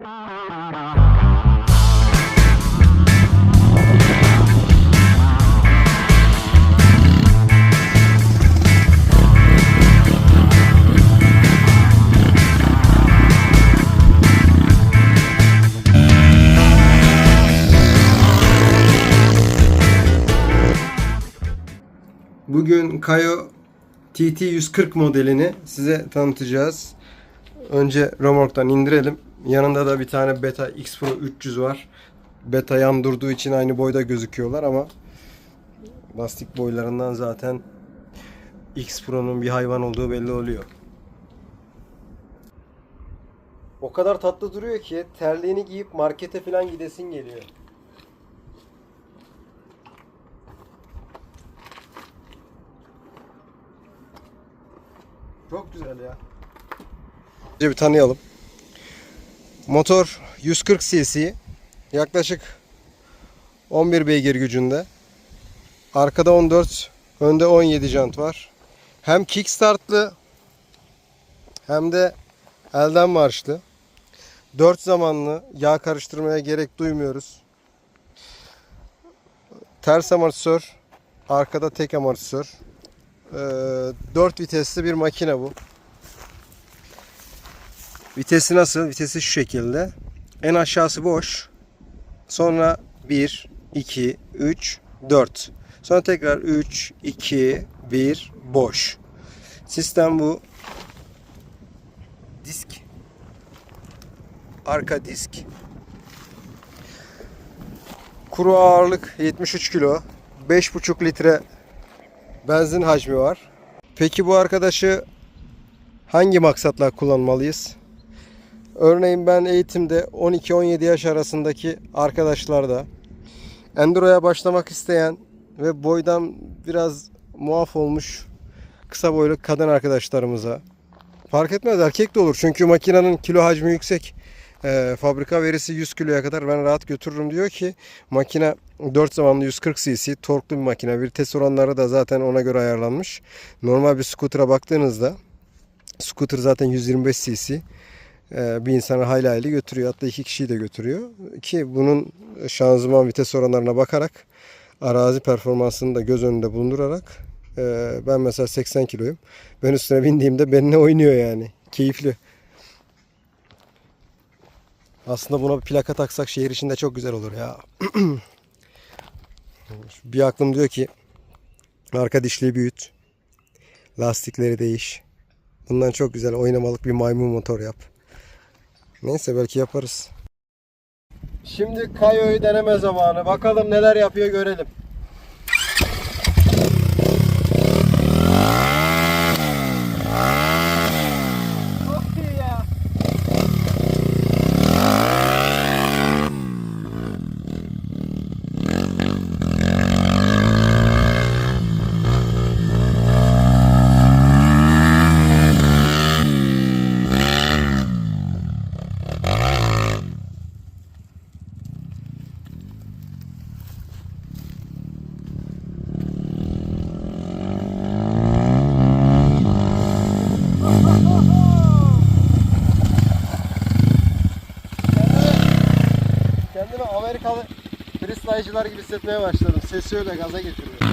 Bugün Kayo TT 140 modelini size tanıtacağız. Önce Romork'tan indirelim. Yanında da bir tane Beta X Pro 300 var. Beta yan durduğu için aynı boyda gözüküyorlar ama lastik boylarından zaten X Pro'nun bir hayvan olduğu belli oluyor. O kadar tatlı duruyor ki terliğini giyip markete falan gidesin geliyor. Çok güzel ya. Bir tanıyalım. Motor 140 cc. Yaklaşık 11 beygir gücünde. Arkada 14, önde 17 jant var. Hem kickstartlı hem de elden marşlı. 4 zamanlı yağ karıştırmaya gerek duymuyoruz. Ters amortisör, arkada tek amortisör. 4 vitesli bir makine bu. Vitesi nasıl? Vitesi şu şekilde. En aşağısı boş. Sonra 1, 2, 3, 4. Sonra tekrar 3, 2, 1, boş. Sistem bu. Disk. Arka disk. Kuru ağırlık 73 kilo. 5,5 litre benzin hacmi var. Peki bu arkadaşı hangi maksatla kullanmalıyız? Örneğin ben eğitimde 12-17 yaş arasındaki arkadaşlarda Enduro'ya başlamak isteyen ve boydan biraz muaf olmuş kısa boylu kadın arkadaşlarımıza fark etmez erkek de olur çünkü makinenin kilo hacmi yüksek. Ee, fabrika verisi 100 kiloya kadar ben rahat götürürüm diyor ki makine 4 zamanlı 140 cc torklu bir makine. Vites oranları da zaten ona göre ayarlanmış. Normal bir scooter'a baktığınızda scooter zaten 125 cc bir insanı hayli götürüyor. Hatta iki kişiyi de götürüyor. Ki bunun şanzıman vites oranlarına bakarak arazi performansını da göz önünde bulundurarak e, ben mesela 80 kiloyum. Ben üstüne bindiğimde benimle oynuyor yani. Keyifli. Aslında buna bir plaka taksak şehir içinde çok güzel olur ya. bir aklım diyor ki arka dişliği büyüt. Lastikleri değiş. Bundan çok güzel oynamalık bir maymun motor yap. Neyse belki yaparız. Şimdi Kayo'yu deneme zamanı. Bakalım neler yapıyor görelim. Çok iyi ya. Freestyle'cılar gibi hissetmeye başladım. Sesi öyle gaza getiriyor.